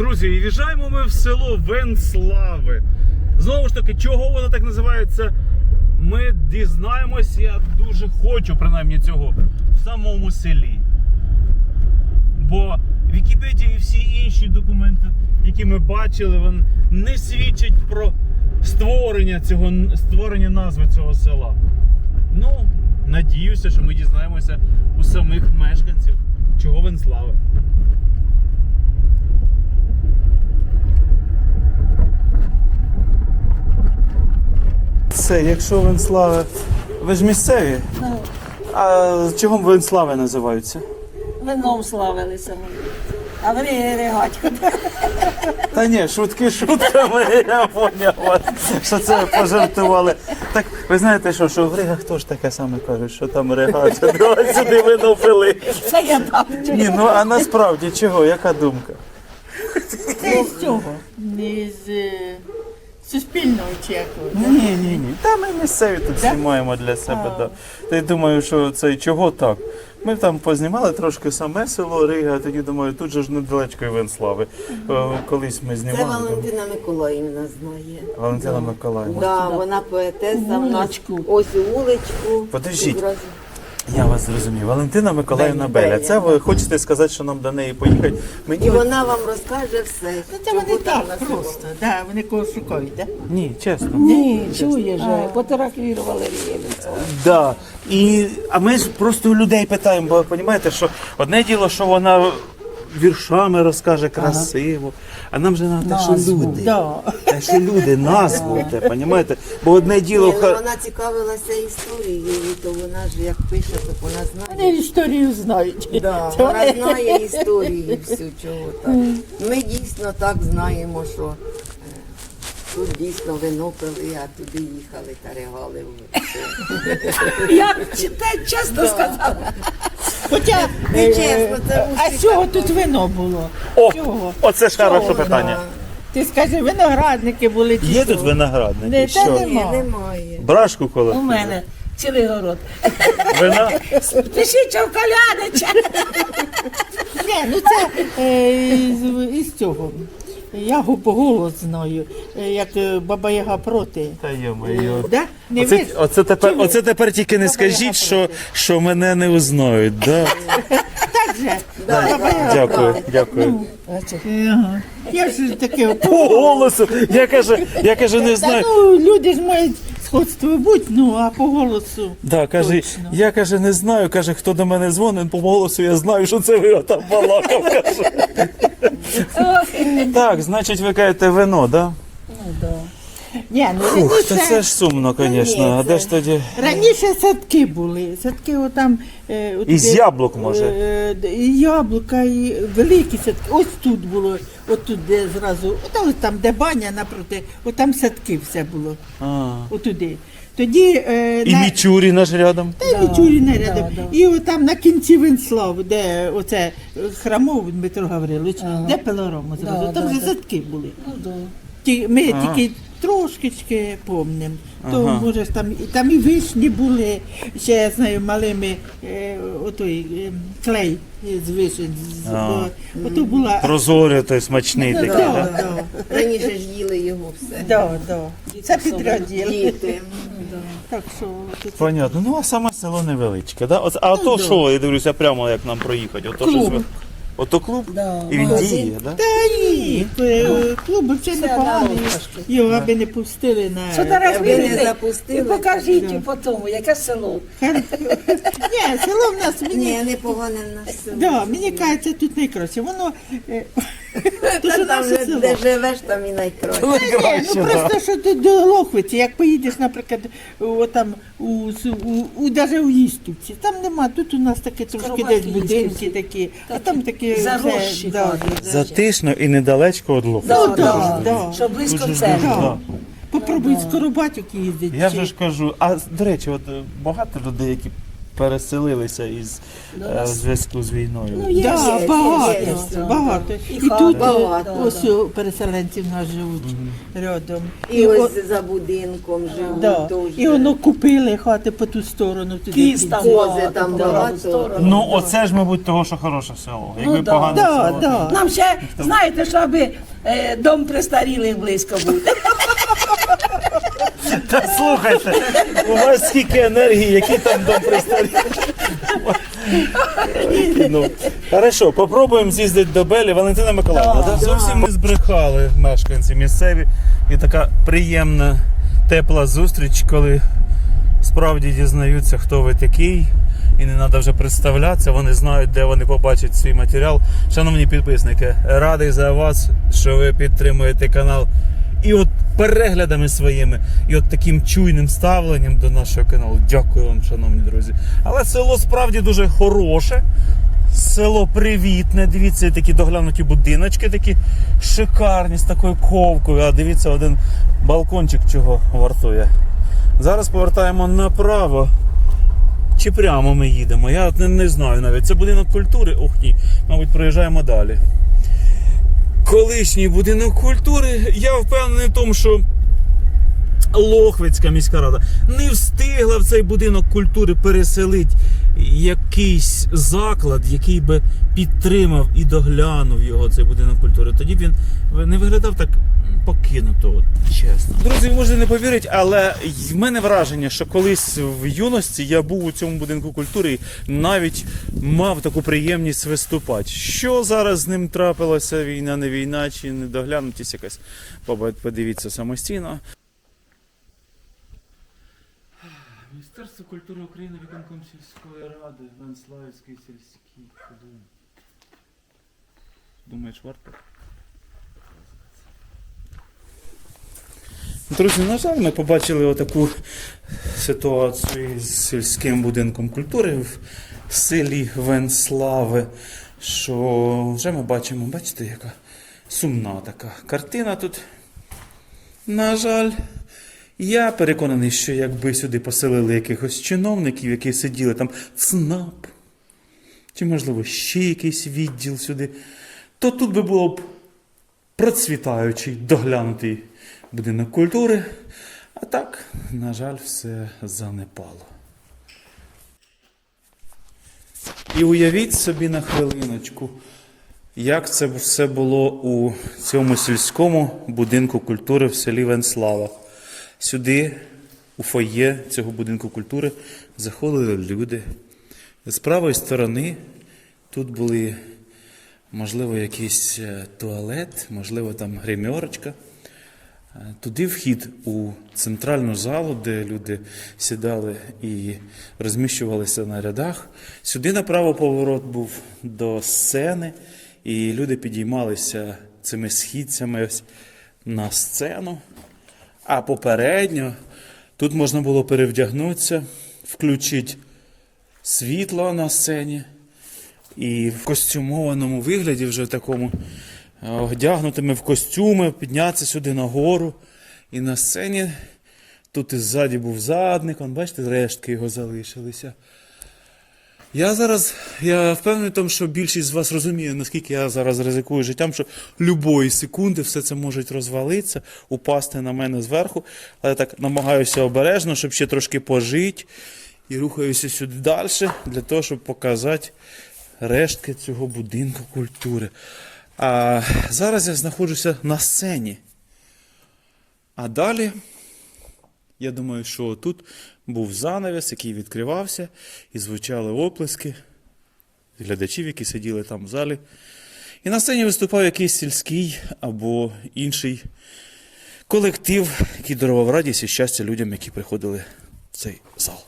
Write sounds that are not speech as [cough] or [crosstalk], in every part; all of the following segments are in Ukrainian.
Друзі, і в'їжджаємо ми в село Венслави. Знову ж таки, чого воно так називається? Ми дізнаємось, я дуже хочу принаймні цього в самому селі. Бо Вікіпедія і всі інші документи, які ми бачили, вони не свідчать про створення цього створення назви цього села. Ну, надіюся, що ми дізнаємося у самих мешканців, чого Венслави. Це, якщо Венслави. Ви ж місцеві? Ну, А чого Венслави називаються? вином славилися ми. А ви регатько. Та ні, шутки шутками, [laughs] я поняв вас, що це пожартували. Так, ви знаєте що, що в Ригах теж таке саме кажуть, що там регат, давай сюди вино пили. Це я там. Ні, ну а насправді чого, яка думка? Це з цього. Не з е, суспільного чи якого. Ні, ні, ні. Та ми місцеві тут знімаємо для себе. Да. Та й думаю, що це чого так. Ми там познімали трошки саме село Рига, а тоді думаю, тут же ж недалечко і Венслави. Е, Колись ми Це знімали. Валентина Миколаївна знає. Валентина Миколаївна. Да, вона поетеса в нас Вуличку. ось вуличку. Подождіть. Я вас зрозумів. Валентина Миколаївна Беля, Беля. Це ви хочете сказати, що нам до неї поїхати? Мені І вона вам розкаже все. Ну це вони так просто. Да, вони кого шукають, да? Ні, чесно. Ні, чує же. Фотографірували Валерієвиця. Да. І, а ми ж просто у людей питаємо, бо розумієте, що одне діло, що вона віршами розкаже красиво, а нам же треба, те, що люди. Да. Те, що люди, назву, те, розумієте? Бо одне діло. Ні, ну, ха- вона цікавилася історією, то вона ж як пише, то вона Вони знає. історію знають. Да, Це [laughs] вона вони- знає історію всю чого так. Ми дійсно так знаємо, що е, тут дійсно вино пили, а туди їхали та регали. [laughs] Я те чесно сказала. Хоча, Не е, чесно, це а з чого тут вино було? О, Чого? оце ж хороше питання. Ти скажи, виноградники були чи Є що? тут виноградники? Не, та Що? нема. Немає. Брашку коло. У мене цілий город. Вина? Пишіть Колянича. Ні, ну це е, із, із цього. Я го- голос знаю, е, як е, баба Яга проти. Та йо-моє. Да? Не Оце, ви? оце, тепер, оце тепер тільки не скажіть, що, що мене не узнають. Да? [laughs] Так же. Да, Баба Яга Дякую, проти. дякую. Ага. Я ж таке По голосу. Я каже, я каже, не Та знаю. ну, люди ж мають сходство будь, ну, а по голосу. Да, каже, Точно. я каже, не знаю, каже, хто до мене дзвонить, по голосу я знаю, що це ви там балакав. Каже. [laughs] Так, значить, ви кажете вино, да? Ні, ну, Ух, та раніше, це ж сумно, звісно. А де ж тоді? раніше садки були. Садки отам. Е, от Із де- яблук, може? Е, д- і яблука, і великі садки. Ось тут було, от тут де зразу, от ось там, де баня напроти, от там садки все було. А. Отуди. Тоді е, І Мічурі наш рядом. Та й Мічуріна рядом. І отам на кінці Венслав, де оце храмов Дмитро Гаврилович, де пилорому зразу. там же садки були. Ті, ми Ага. тільки трошечки помнимо. То Ага. може ж там, і- там і вишні були, ще я знаю, малими е, отой е, клей з вишень. з- А. бо- Ото була. Прозорий той смачний такий, Да, да? да, Раніше ж їли його все. да, да. Це підраділи. Діти. Так що тут Понятно. Ну, а саме село невеличке, да? А то що, я дивлюся, прямо як нам проїхати? Ото Клуб. щось ви- Ото клуб? І він діє, да? Та ні, е, вже не непоганий. Його аби не пустили на. Не Фотографуйте і запустили. покажіть по тому, яке село. Ні, село в нас мені. Ні, непогане в нас село. Да, мені кажеться, тут найкраще. Воно. е, Та що там, наше село. де живеш, там і найкраще. Ні, ну просто що тут до Лохвиці, як поїдеш, наприклад, отам у, Су- у, у даже у Їстівці, там нема, тут у нас таке трошки десь будинки такі, а там такі да. Затишно і недалечко від луку. Да, да, да, да. Що близько Дуже церкви. да. Попробуй з Коробатюк їздити. Я вже ж кажу, а до речі, от е, багато людей, які переселилися із е, в зв'язку з війною. Ну, є, Да, є, багато, є, є, багато. І І тут багато, е, ось у переселенці в нас живуть рядом. І о- ось за будинком живуть да. теж. І воно купили хати по ту сторону. Туди Кіз там Кози багато, там багато багато. Ну, оце ж, мабуть, того, що хороше село. Якби Ну, да. погане Да, село. да. Нам ще, знаєте, щоб е, дом престарілих близько буде. [laughs] Та слухайте, у вас скільки енергії, який там дом ну, хорошо, попробуємо з'їздити до Белі. Валентина Миколаївна, да? зовсім ми збрехали мешканці місцеві. І така приємна, тепла зустріч, коли справді дізнаються, хто ви такий. І не треба вже представлятися, вони знають, де вони побачать свій матеріал. Шановні підписники, радий за вас, що ви підтримуєте канал. І от переглядами своїми, і от таким чуйним ставленням до нашого каналу. Дякую вам, шановні друзі. Але село справді дуже хороше. Село привітне. Дивіться, такі доглянуті будиночки, такі шикарні з такою ковкою. А дивіться, один балкончик чого вартує. Зараз повертаємо направо. Чи прямо ми їдемо? Я не, не знаю навіть. Це будинок культури. Ох ні, мабуть, проїжджаємо далі. Колишній будинок культури. Я впевнений в тому, що Лохвицька міська рада не встигла в цей будинок культури переселити якийсь заклад, який би підтримав і доглянув його цей будинок культури. Тоді б він не виглядав так покинуто, от, чесно. Друзі, можете не повірити, але в мене враження, що колись в юності я був у цьому будинку культури і навіть мав таку приємність виступати. Що зараз з ним трапилося? Війна, не війна, чи не недоглянутість якась? Поба- Подивіться самостійно. Міністерство культури України, виконком сільської ради, Венславський сільський. Думаєш, варто? Друзі, на жаль, ми побачили отаку ситуацію з сільським будинком культури в селі Венславе, що вже ми бачимо, бачите, яка сумна така картина тут. На жаль, я переконаний, що якби сюди поселили якихось чиновників, які сиділи там ЦНАП, чи, можливо, ще якийсь відділ сюди, то тут би було б процвітаючий, доглянутий будинок культури. А так, на жаль, все занепало. І уявіть собі на хвилиночку, як це все було у цьому сільському будинку культури в селі Венслава. Сюди, у фоє цього будинку культури, заходили люди. З правої сторони тут були, можливо, якийсь е, туалет, можливо, там гримерочка. Е, Туди вхід у центральну залу, де люди сідали і розміщувалися на рядах. Сюди направо поворот був до сцени, і люди підіймалися цими східцями на сцену. А попередньо тут можна було перевдягнутися, включити світло на сцені. І в костюмованому вигляді, вже такому е, одягнутими в костюми, піднятися сюди нагору. І на сцені тут і ззаді був задник, он, бачите, рештки його залишилися. Я зараз, я впевнений в тому, що більшість з вас розуміє, наскільки я зараз ризикую життям, що любої секунди все це може розвалитися, упасти на мене зверху. Але так намагаюся обережно, щоб ще трошки пожити. І рухаюся сюди далі, для того, щоб показати рештки цього будинку культури. А зараз я знаходжуся на сцені. А далі, я думаю, що тут був занавіс, який відкривався, і звучали оплески глядачів, які сиділи там в залі. І на сцені виступав якийсь сільський або інший колектив, який дарував радість і щастя людям, які приходили в цей зал.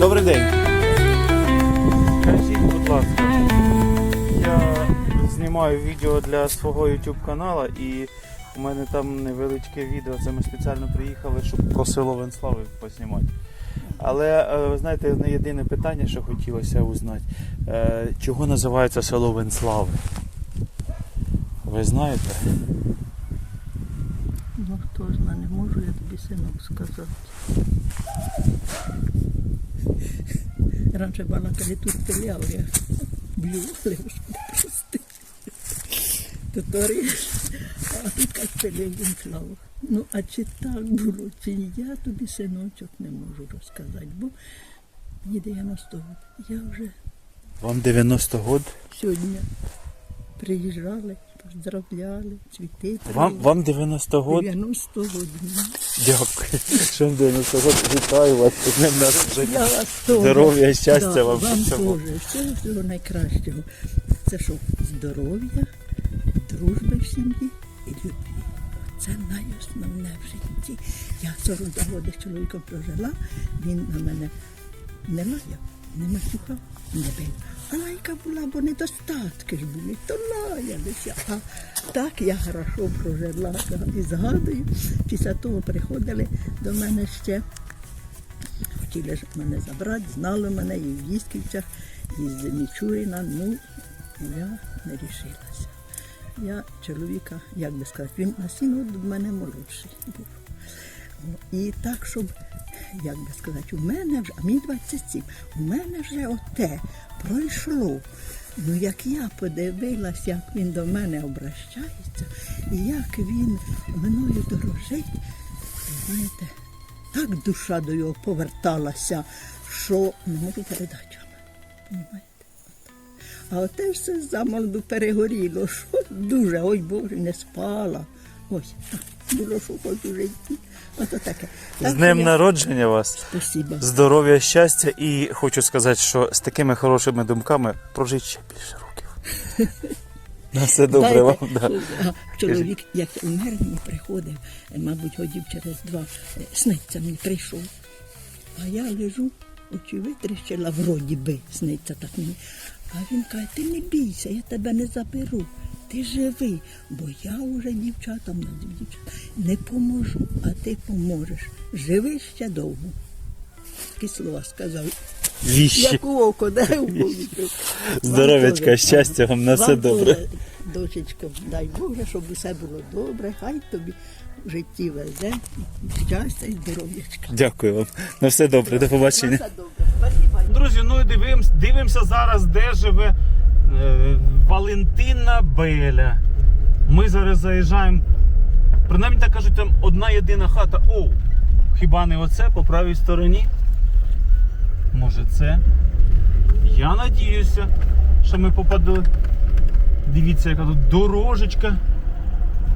Добрий день. Скажіть, будь ласка, я знімаю відео для свого YouTube каналу і у мене там невеличке відео. Це ми спеціально приїхали, щоб про село Венслави познімати. Але е, ви знаєте, не єдине питання, що хотілося узнати. Е, чого називається село Венслави? Ви знаєте? Ну хто знає, не можу я тобі синок сказати. Раніше балакали тут стріляв, я б'ю, але господи, прости. Тут ориш, а тут як телевізор слава. Ну, а чи так було, чи ні, я тобі синочок не можу розказати, бо мені 90 років. Я вже Вам 90 год. сьогодні приїжджали, поздравляли, цвіти. Вам, вам 90 год. 90 років. Дякую. Що 90 год. Вітаю вас. Здоров'я, щастя Да, вам вам теж. Всього, всього найкращого. Це що? Здоров'я, дружби в сім'ї і любві. Це найосновне в житті. Я 42 роки з чоловіком прожила, він на мене не лаяв, не матюхав, не бив. Лайка була, бо недостатки ж були, то лаялися. А так я хорошо прожила і згадую. Після того приходили до мене ще хотіли ж мене забрати, знали мене і в Їсківцях, і з Мічуріна. Ну, я не рішилася. Я чоловіка, як би сказати, він на років від мене молодший був. І так, щоб, як би сказати, у мене вже, а мені 27, у мене вже оте пройшло. Ну, як я подивилась, як він до мене обращається, і як він мною дорожить, знаєте, так душа до його поверталася, що не можу передати вам. А оте все замолоду перегоріло, що дуже, ой Боже, не спала. Ось, так, було, що хоч у. Ото таке. З днем я- народження вас. Спасибо. Здоров'я, щастя і хочу сказати, що з такими хорошими думками прожить ще більше років. [laughs] На все добре Знаєте, вам. А Чоловік, як умер, мені приходив, е, мабуть, годів через два, е, сниться мені прийшов. А я лежу, очі витріщила, вроді би, сниться так мені. А він каже, ти не бійся, я тебе не заберу. Ти живий, бо я вже дівчатам не поможу, а ти поможеш. Живи ще довго. Такі слова сказав. Віщі. Як у око, де у. Здоров'ячка, щастя вам на все Вам добре. теж, Дочечко, дай Боже, щоб усе було добре, хай тобі в житті везе, щастя і здоров'ячка. Дякую вам. На все добре, до побачення. Друзі, ну і дивимося, дивимося зараз, де живе Валентина Беля. Ми зараз заїжджаємо. Принаймні так кажуть, там одна єдина хата. О, хіба не оце по правій стороні? Може це? Я надіюся, що ми попадали. Дивіться, яка тут дорожечка,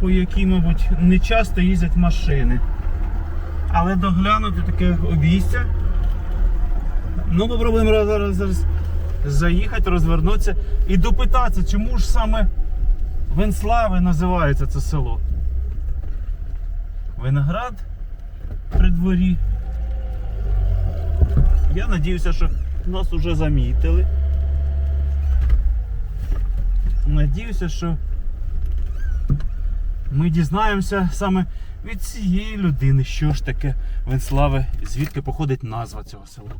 по якій, мабуть, не часто їздять машини. Але доглянути таке обійстя. Ну, попробуємо раз- зараз, зараз заїхати, розвернутися і допитатися, чому ж саме Венслави називається це село. Виноград при дворі. Я надіюся, що нас вже замітили. Надіюся, що ми дізнаємося саме від цієї людини, що ж таке Венслави, звідки походить назва цього села.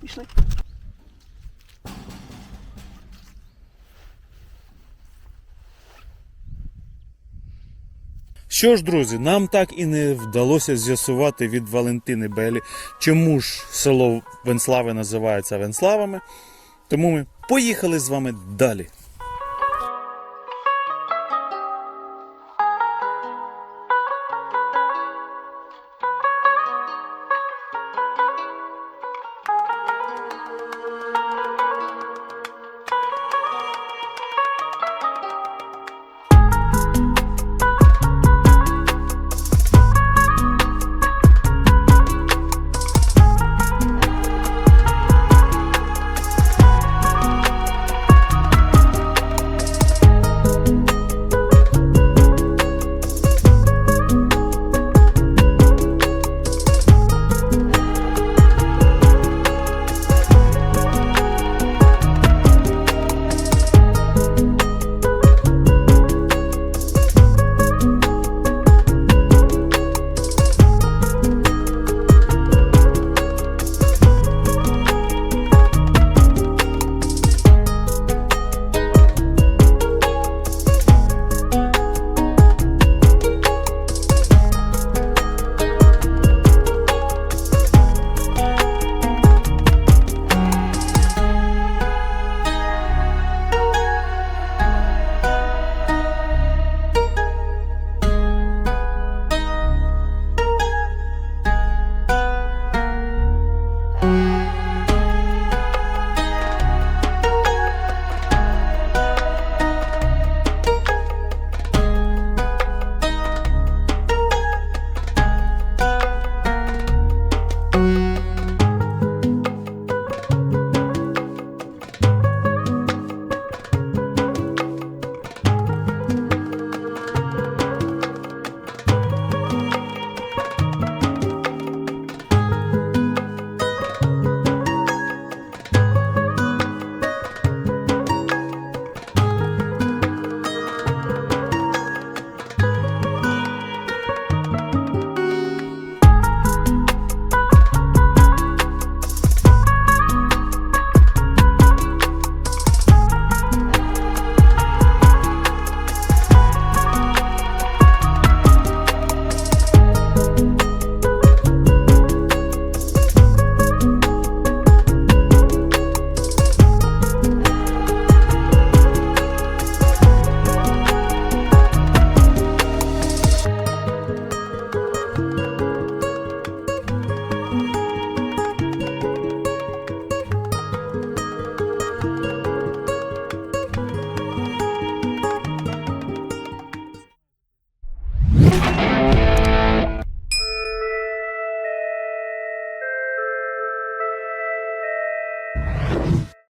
Пішли. Що ж, друзі, нам так і не вдалося з'ясувати від Валентини Белі, чому ж село Венслави називається Венславами. Тому ми поїхали з вами далі.